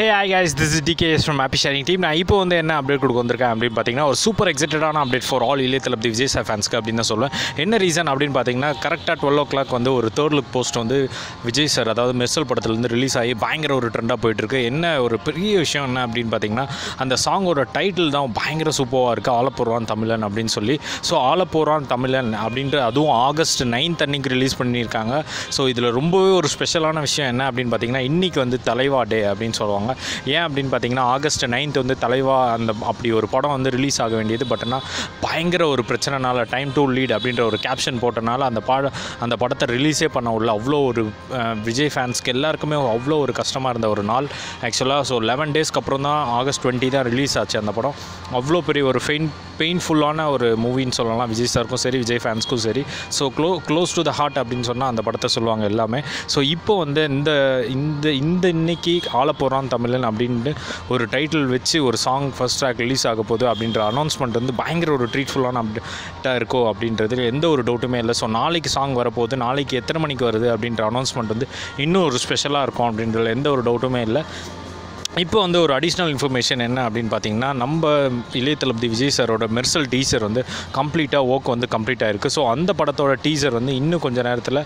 Hey hi guys this is TKS from happy sharing team நான் இப்போ வந்து என்ன அப்டேட் கொடுக்க வந்திருக்கேன் அப்படின்னு பார்த்தீங்கன்னா ஒரு சூப்பர் எக்ஸைட்டடான அப்டேட் ஃபார் ஆல் இளைய தளபதி விஜய் சார் ஃபேன்ஸ்க்கு அப்படின்னு தான் சொல்லுவேன். என்ன ரீசன் அப்படின்னு பார்த்தீங்கன்னா கரெக்டாக டுவெல் ஓ கிளாக் வந்து ஒரு தேர்ட் லுக் போஸ்ட் வந்து விஜய் சார் அதாவது மெர்சல் படத்துலேருந்து ரிலீஸ் ஆகி பயங்கர ஒரு ட்ரெண்டாக போயிட்டுருக்கு என்ன ஒரு பெரிய விஷயம் என்ன அப்படின்னு பார்த்தீங்கன்னா அந்த சாங்கோட டைட்டில் தான் பயங்கர சூப்பராக இருக்குது ஆலப்போர்வான் தமிழன் அப்படின்னு சொல்லி. ஸோ ஆலப்போர்வான் தமிழன் அப்படின்ட்டு அதுவும் ஆகஸ்ட் நைன்த் அன்னைக்கு ரிலீஸ் பண்ணியிருக்காங்க. ஸோ இதில் ரொம்பவே ஒரு ஸ்பெஷலான விஷயம் என்ன அப்படின்னு பார்த்தீங்கன்னா இன்றைக்கி வந்து தலைவா டே அப்படின்னு சொல்லுவாங்க. ஏன் அப்படின்னு பார்த்தீங்கன்னா ஆகஸ்ட் நைன்த் வந்து தலைவா அந்த அப்படி ஒரு படம் வந்து ரிலீஸ் ஆக வேண்டியது. பட் ஆனால் பயங்கர ஒரு பிரச்சனைனால டைம் டு லீட் அப்படின்ற ஒரு கேப்ஷன் போட்டனால அந்த பாட அந்த படத்தை ரிலீஸே பண்ண உள்ள அவ்வளோ ஒரு விஜய் ஃபேன்ஸ்க்கு எல்லாருக்குமே அவ்வளோ ஒரு கஷ்டமாக இருந்த ஒரு நாள். ஆக்சுவலாக ஸோ லெவன் டேஸ்க்கு அப்புறம் தான் ஆகஸ்ட் டுவெண்ட்டி தான் ரிலீஸ் ஆச்சு அந்த படம். அவ்வளோ பெரிய ஒரு பெயின் பெயின்ஃபுல்லான ஒரு மூவின்னு சொல்லலாம். விஜய் சாருக்கும் சரி விஜய் ஃபேன்ஸ்க்கும் சரி. So glow close to the heart அப்படின்னு சொன்னால் அந்த படத்தை சொல்லுவாங்க எல்லாமே. ஸோ இப்போ வந்து இந்த இந்த இந்த இன்னைக்கு ஆலப்போறான் தமிழன் அப்படின்ட்டு ஒரு டைட்டில் வச்சு ஒரு சாங் ஃபர்ஸ்ட் ட்ராக் ரிலீஸ் ஆக போகுது அப்படின்ற அனௌன்ஸ்மெண்ட் வந்து பயங்கர ஒரு ட்ரீட்ஃபுல்லான அப்டேட்டாக இருக்கோ அப்படின்றது எந்த ஒரு டவுட்டுமே இல்லை. ஸோ நாளைக்கு சாங் வரப்போகுது நாளைக்கு எத்தனை மணிக்கு வருது அப்படின்ற அனௌன்ஸ்மெண்ட் வந்து இன்னும் ஒரு ஸ்பெஷலாக இருக்கும் அப்படின்றதுல எந்த ஒரு டவுட்டுமே இல்லை. இப்போ வந்து ஒரு அடிஷ்னல் இன்ஃபர்மேஷன் என்ன அப்படின்னு பார்த்தீங்கன்னா நம்ம இளைய தளபதி விஜய் சாரோட மெர்சல் டீசர் வந்து கம்ப்ளீட்டாக ஓக் வந்து கம்ப்ளீட் ஆயிருக்கு. ஸோ அந்த படத்தோட டீசர் வந்து இன்னும் கொஞ்சம் நேரத்தில்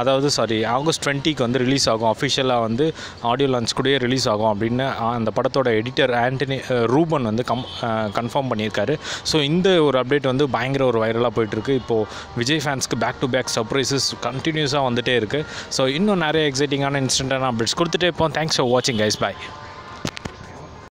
அதாவது சாரி ஆகஸ்ட் டுவெண்ட்டிக்கு வந்து ரிலீஸ் ஆகும். அஃபிஷியலாக வந்து ஆடியோ லான்ச் கூடயே ரிலீஸ் ஆகும் அப்படின்னு அந்த படத்தோட எடிட்டர் ஆண்டனி ரூபன் வந்து கம் கன்ஃபார்ம் பண்ணியிருக்காரு. ஸோ இந்த ஒரு அப்டேட் வந்து பயங்கர ஒரு வைரலாக போயிட்டுருக்கு. இப்போது விஜய் ஃபேன்ஸ்க்கு பேக் டு பேக் சர்ப்ரைசஸ் கண்டினியூஸாக வந்துகிட்டே இருக்குது ஸோ இன்னும் நிறைய எக்ஸைட்டிங்கான இன்ஸ்டன்டான அப்டேட்ஸ் கொடுத்துட்டே இருப்போம். தேங்க்ஸ் ஃபார் வாட்சிங் கைஸ் பாய்